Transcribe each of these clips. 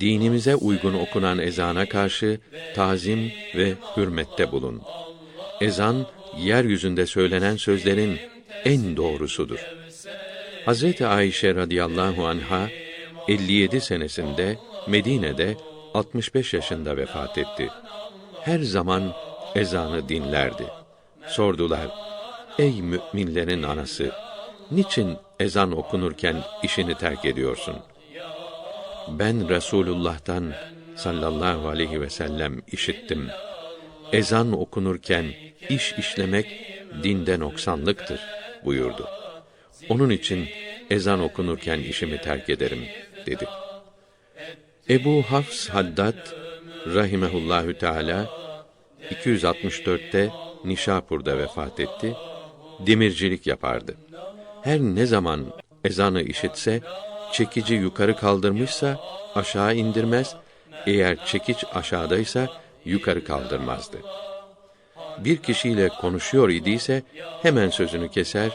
Dinimize uygun okunan ezana karşı tazim ve hürmette bulun. Ezan yeryüzünde söylenen sözlerin en doğrusudur. Hazreti Ayşe radıyallahu anha 57 senesinde Medine'de 65 yaşında vefat etti. Her zaman ezanı dinlerdi. Sordular: Ey müminlerin anası, niçin ezan okunurken işini terk ediyorsun? Ben Resulullah'tan sallallahu aleyhi ve sellem işittim. Ezan okunurken iş işlemek dinde noksanlıktır buyurdu. Onun için ezan okunurken işimi terk ederim dedi. Ebu Hafs Haddad rahimehullahü teala 264'te Nişapur'da vefat etti. Demircilik yapardı. Her ne zaman ezanı işitse çekici yukarı kaldırmışsa aşağı indirmez, eğer çekiç aşağıdaysa yukarı kaldırmazdı. Bir kişiyle konuşuyor idiyse hemen sözünü keser,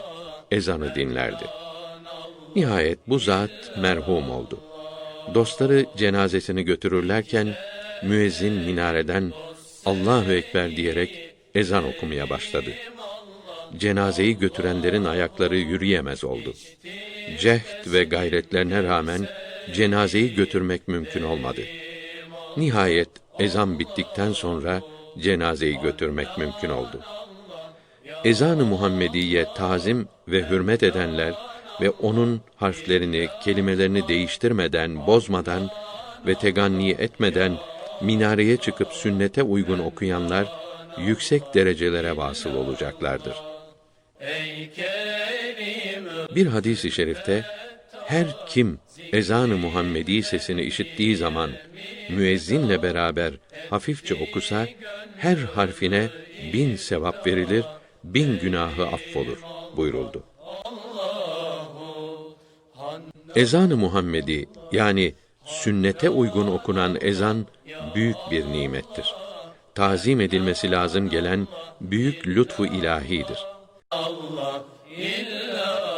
ezanı dinlerdi. Nihayet bu zat merhum oldu. Dostları cenazesini götürürlerken müezzin minareden Allahu ekber diyerek ezan okumaya başladı. Cenazeyi götürenlerin ayakları yürüyemez oldu. Cehd ve gayretlerine rağmen cenazeyi götürmek mümkün olmadı. Nihayet ezan bittikten sonra cenazeyi götürmek mümkün oldu. Ezan-ı Muhammediye tazim ve hürmet edenler ve onun harflerini, kelimelerini değiştirmeden, bozmadan ve teganni etmeden minareye çıkıp sünnete uygun okuyanlar yüksek derecelere vasıl olacaklardır. Bir hadis-i şerifte her kim ezan-ı Muhammedi sesini işittiği zaman müezzinle beraber hafifçe okusa her harfine bin sevap verilir, bin günahı affolur buyuruldu. Ezan-ı Muhammedi yani sünnete uygun okunan ezan büyük bir nimettir. Tazim edilmesi lazım gelen büyük lütfu ilahidir. Allah illa